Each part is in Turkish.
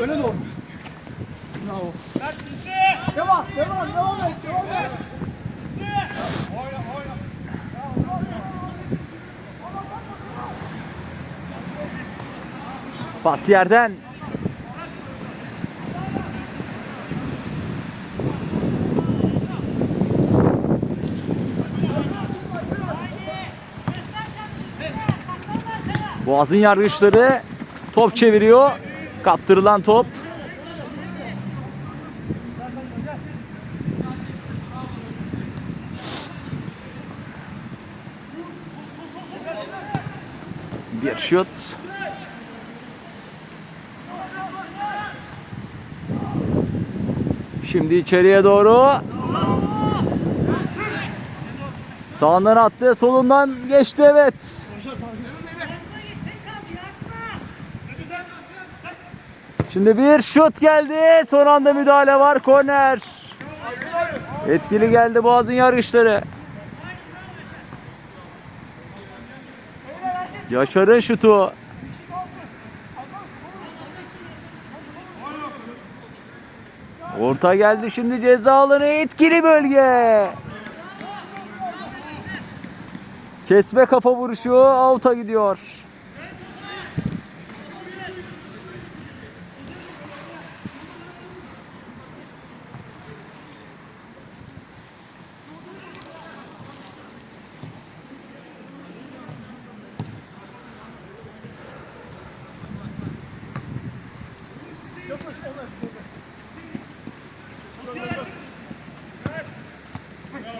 Öne doğru. Bravo. Devam, devam, devam et, devam et. Pas yerden. Boğaz'ın yargıçları top çeviriyor. Kaptırılan top. Bir şut. Şimdi içeriye doğru. Sağından attı, solundan geçti evet. Şimdi bir şut geldi. Son anda müdahale var. Korner. Etkili geldi Boğaz'ın yargıçları. Yaşar'ın şutu. Orta geldi şimdi ceza alanı etkili bölge. Kesme kafa vuruşu out'a gidiyor.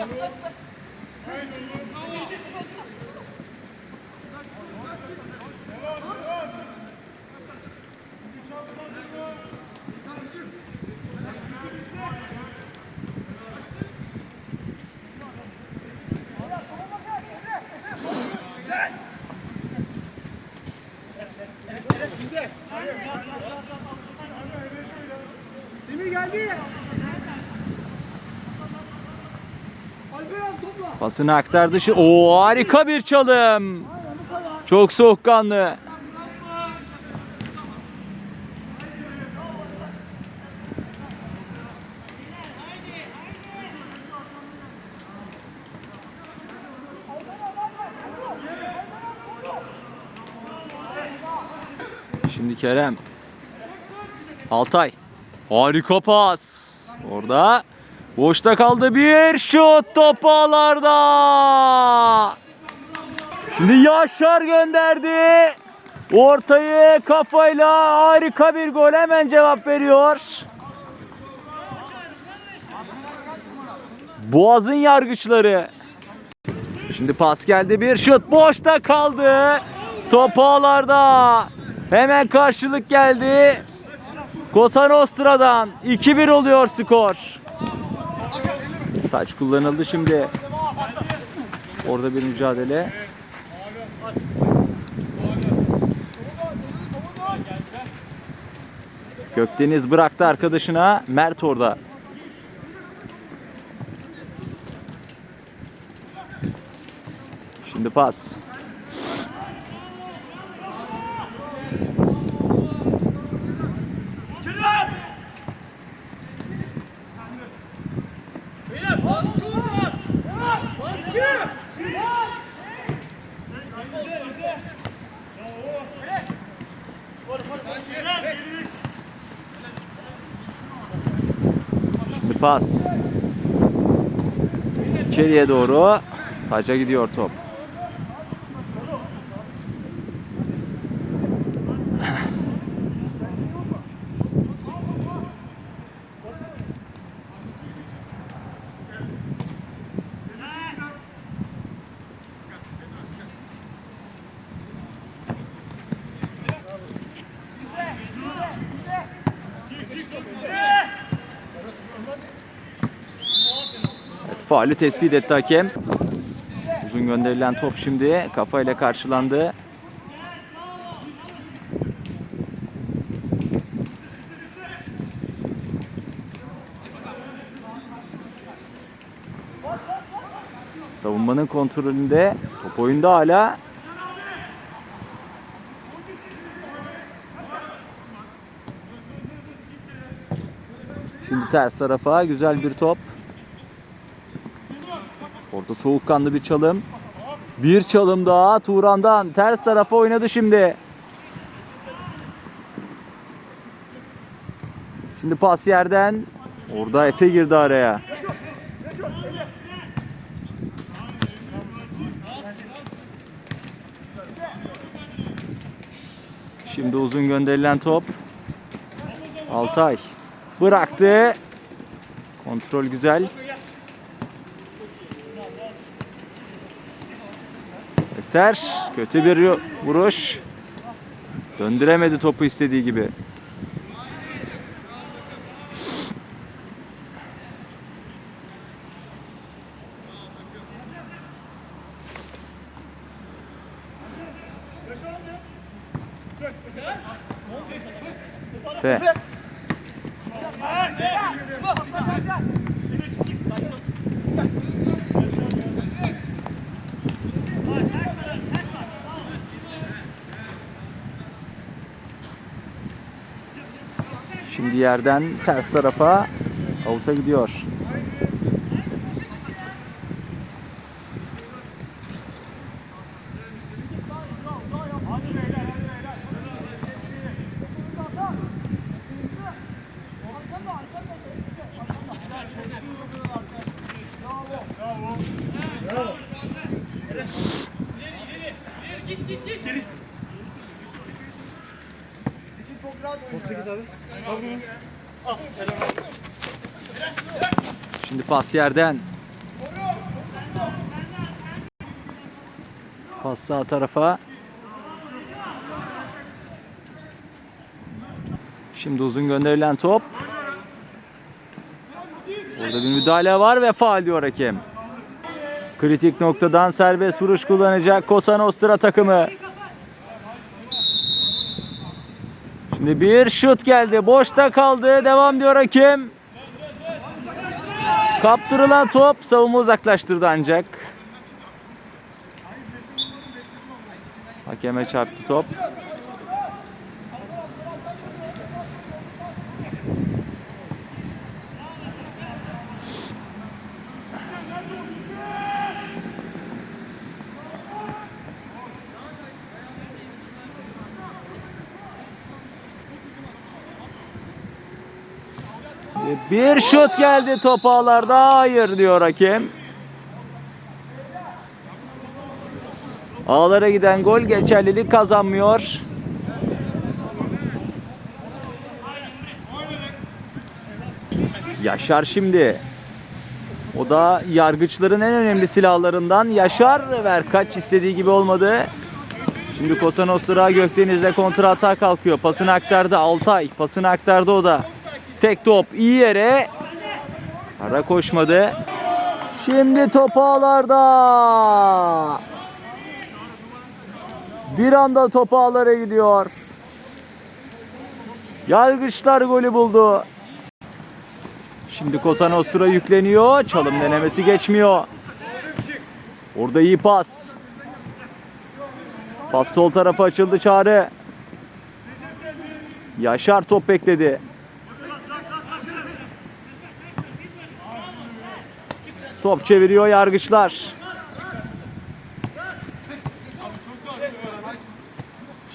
আমি Pasını aktardı. Oo harika bir çalım. Çok soğukkanlı. Şimdi Kerem. Altay. Harika pas. Orada boşta kaldı bir şut top ağlarda. Şimdi Yaşar gönderdi. Ortayı kafayla harika bir gol hemen cevap veriyor. Boğaz'ın yargıçları. Şimdi pas geldi bir şut boşta kaldı. Top ağlarda. Hemen karşılık geldi. Kosa Nostra'dan 2-1 oluyor skor. Taç kullanıldı şimdi. Orada bir mücadele. Gökdeniz bıraktı arkadaşına. Mert orada. Şimdi pas. Şimdi pas. İçeriye doğru. Taca gidiyor top. Faulü tespit etti hakem. Uzun gönderilen top şimdi kafayla karşılandı. Savunmanın kontrolünde. Top oyunda hala. Şimdi ters tarafa güzel bir top. Orada soğukkanlı bir çalım. Bir çalım daha Turan'dan. Ters tarafa oynadı şimdi. Şimdi pas yerden. Orada Efe girdi araya. Şimdi uzun gönderilen top. Altay bıraktı. Kontrol güzel. Eser kötü bir vuruş. Döndüremedi topu istediği gibi. Şimdi yerden ters tarafa avuta gidiyor. Şimdi pas yerden. Pas sağ tarafa. Şimdi uzun gönderilen top. Orada bir müdahale var ve faal diyor hakem. Kritik noktadan serbest vuruş kullanacak Cosa Nostra takımı. Şimdi bir şut geldi. Boşta kaldı. Devam diyor hakem. Kaptırılan top savunma uzaklaştırdı ancak. Hakeme çarptı top. Bir şut geldi top ağlarda. Hayır diyor hakem. Ağlara giden gol geçerlilik kazanmıyor. Yaşar şimdi. O da yargıçların en önemli silahlarından. Yaşar ver kaç istediği gibi olmadı. Şimdi Cosa Nostra Gökdeniz'le kontra atağa kalkıyor. Pasını aktardı Altay. Pasını aktardı o da. Tek top iyi yere. Ara koşmadı. Şimdi top ağlarda. Bir anda top ağlara gidiyor. Yargıçlar golü buldu. Şimdi Cosa Nostra yükleniyor. Çalım denemesi geçmiyor. Orada iyi pas. Pas sol tarafa açıldı Çağrı. Yaşar top bekledi. Top çeviriyor yargıçlar.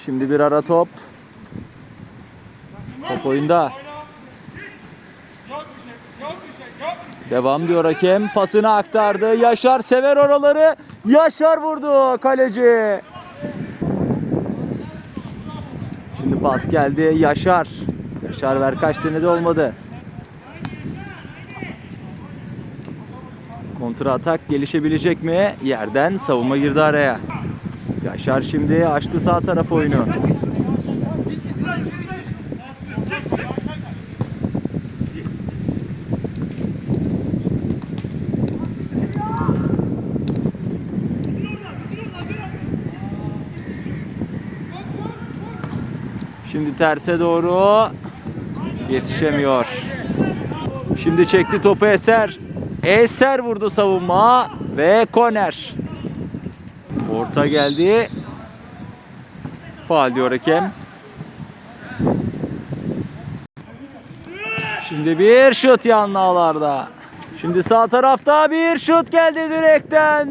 Şimdi bir ara top. Top oyunda. Devam diyor hakem. Pasını aktardı. Yaşar sever oraları. Yaşar vurdu kaleci. Şimdi pas geldi. Yaşar. Yaşar ver kaç denedi olmadı. Kontra atak gelişebilecek mi? Yerden savunma girdi araya. Yaşar şimdi açtı sağ taraf oyunu. Şimdi terse doğru yetişemiyor. Şimdi çekti topu Eser. Eser vurdu savunma ve korner. Orta geldi. Faal diyor hakem. Şimdi bir şut yanlı ağlarda. Şimdi sağ tarafta bir şut geldi direkten.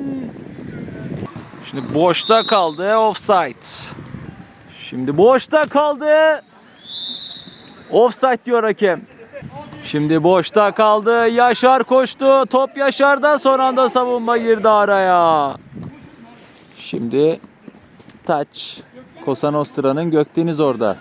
Şimdi boşta kaldı offside. Şimdi boşta kaldı. Offside diyor hakem. Şimdi boşta kaldı. Yaşar koştu. Top Yaşar'da son anda savunma girdi araya. Şimdi taç. Kosanostra'nın Gökdeniz orada.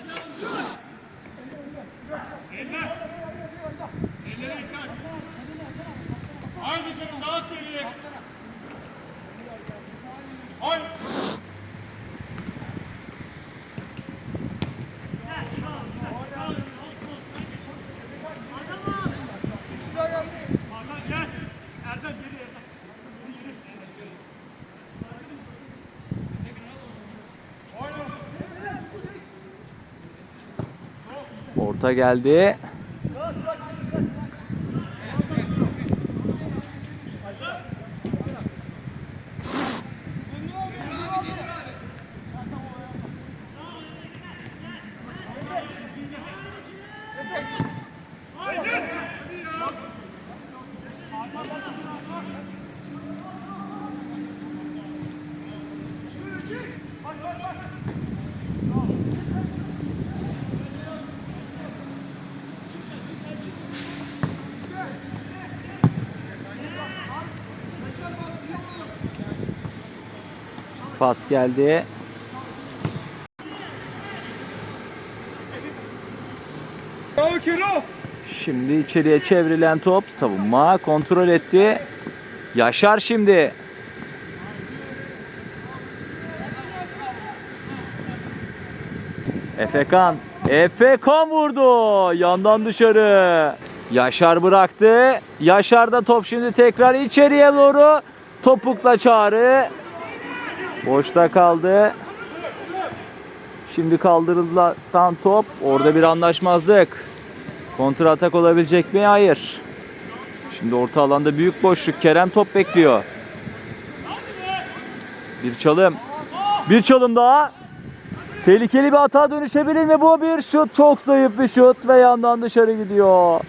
Orta geldi. Pas geldi. Şimdi içeriye çevrilen top savunma kontrol etti. Yaşar şimdi. Efekan. Efekan vurdu. Yandan dışarı. Yaşar bıraktı. Yaşar'da top şimdi tekrar içeriye doğru. Topukla çağrı. Boşta kaldı. Şimdi kaldırılan top. Orada bir anlaşmazlık. Kontra atak olabilecek mi? Hayır. Şimdi orta alanda büyük boşluk. Kerem top bekliyor. Bir çalım. Bir çalım daha. Tehlikeli bir hata dönüşebilir mi? Bu bir şut. Çok zayıf bir şut ve yandan dışarı gidiyor.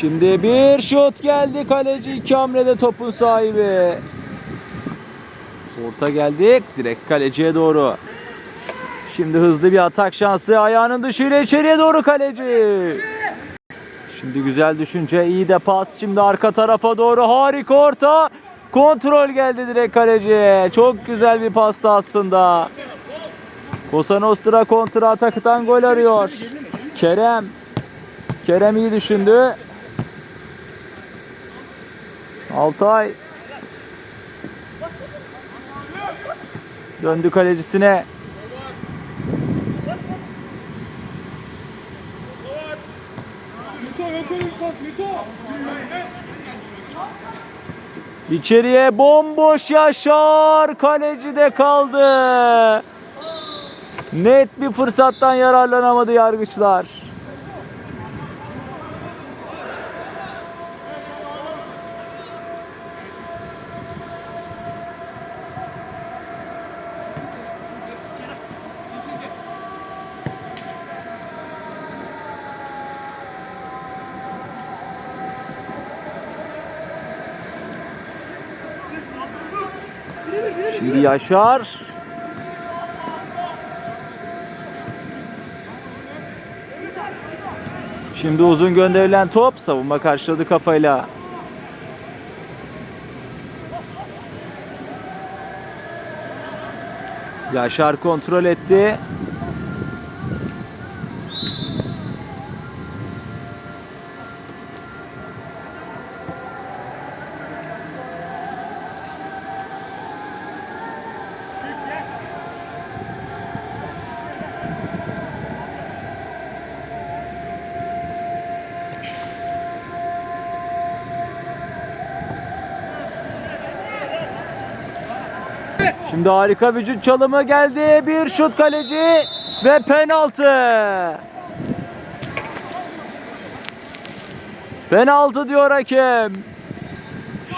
Şimdi bir şut geldi. Kaleci iki hamlede topun sahibi. Orta geldik. Direkt kaleciye doğru. Şimdi hızlı bir atak şansı. Ayağının dışıyla içeriye doğru kaleci. Şimdi güzel düşünce. iyi de pas. Şimdi arka tarafa doğru harika orta. Kontrol geldi direkt kaleci. Çok güzel bir pastı aslında. Kosa Nostra kontra ataktan gol arıyor. Kerem. Kerem iyi düşündü. Altay. Döndü kalecisine. İçeriye bomboş Yaşar kaleci de kaldı. Net bir fırsattan yararlanamadı yargıçlar. Yaşar. Şimdi uzun gönderilen top savunma karşıladı kafayla. Yaşar kontrol etti. Şimdi harika vücut çalımı geldi. Bir şut kaleci ve penaltı. Penaltı diyor hakem.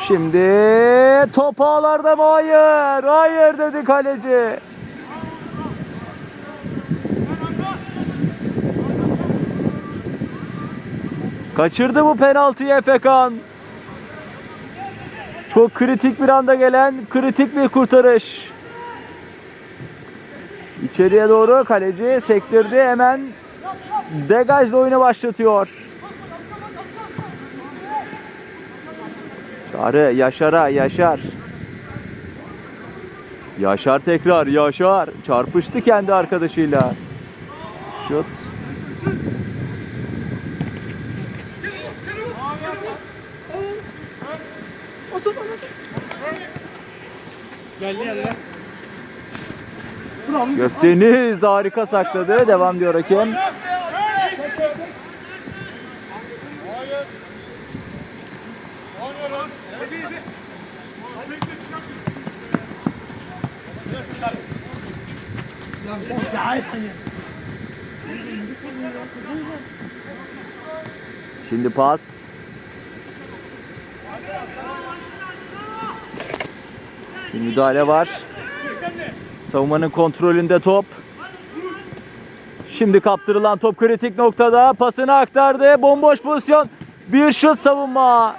Şimdi top ağlarda mı? Hayır. Hayır dedi kaleci. Kaçırdı bu penaltıyı Efekan. Çok kritik bir anda gelen kritik bir kurtarış. İçeriye doğru kaleci sektirdi hemen degajla oyunu başlatıyor. Çağrı Yaşar'a Yaşar. Yaşar tekrar Yaşar. Çarpıştı kendi arkadaşıyla. Şut. Geldi geldi. Gökdeniz harika sakladı. Devam diyor hakem. Şimdi pas. Bir müdahale var. Savunmanın kontrolünde top. Şimdi kaptırılan top kritik noktada. Pasını aktardı. Bomboş pozisyon. Bir şut savunma.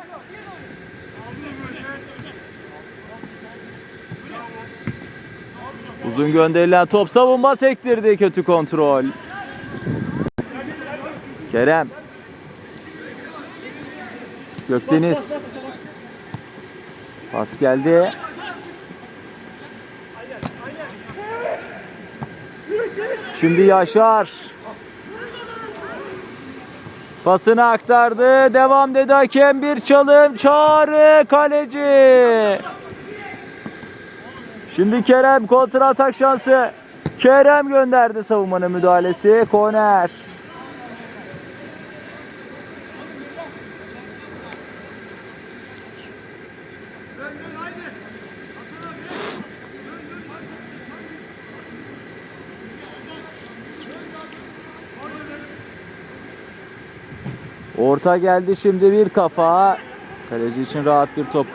Uzun gönderilen top savunma sektirdi. Kötü kontrol. Kerem. Gökdeniz. Pas geldi. Şimdi Yaşar. Pasını aktardı. Devam dedi hakem. Bir çalım. Çağrı kaleci. Şimdi Kerem kontra atak şansı. Kerem gönderdi savunmanın müdahalesi. Koner. Orta geldi şimdi bir kafa. Kaleci için rahat bir top.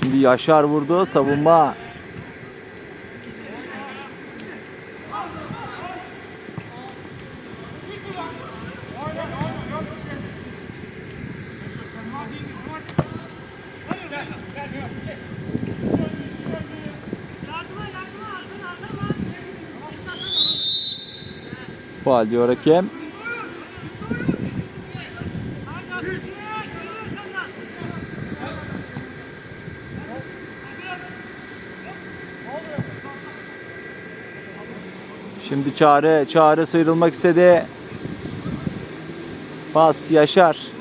Şimdi Yaşar vurdu. Savunma. Faal diyor hakem. Şimdi Çağrı, Çağrı sıyrılmak istedi. Pas Yaşar.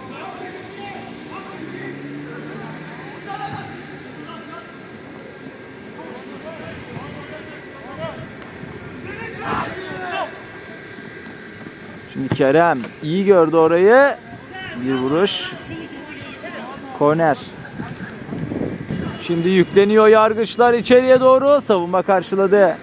Şimdi Kerem iyi gördü orayı. Bir vuruş. Korner. Şimdi yükleniyor yargıçlar içeriye doğru. Savunma karşıladı.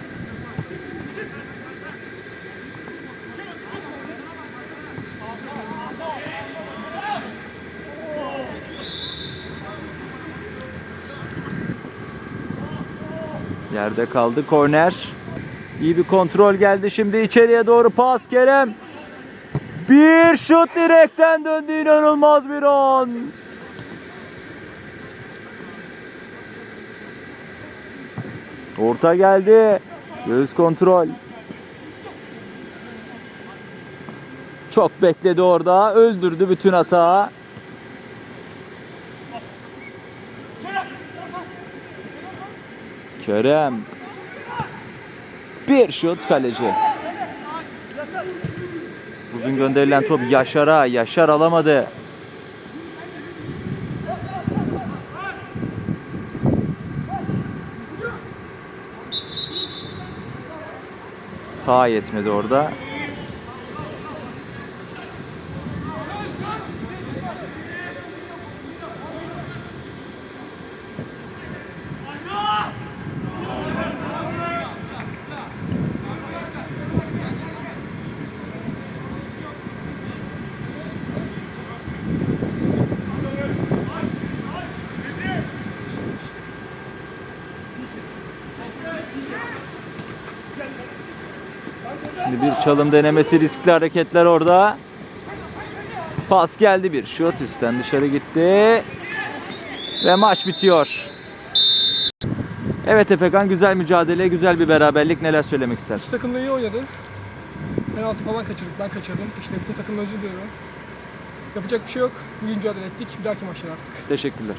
Yerde kaldı korner. İyi bir kontrol geldi şimdi içeriye doğru pas Kerem. Bir şut direkten döndü inanılmaz bir an. Orta geldi. Göğüs kontrol. Çok bekledi orada. Öldürdü bütün hata. Kerem. Bir şut kaleci. Uzun gönderilen top Yaşar'a. Yaşar alamadı. Sağ yetmedi orada. Bir çalım denemesi riskli hareketler orada. Pas geldi bir şut üstten dışarı gitti. Ve maç bitiyor. Evet Efekan güzel mücadele, güzel bir beraberlik. Neler söylemek istersin? İki takım da iyi oynadı. Penaltı falan kaçırdık. Ben kaçırdım. İşte bütün takım özür diliyorum. Yapacak bir şey yok. Mücadele ettik. Bir dahaki maçlar artık. Teşekkürler.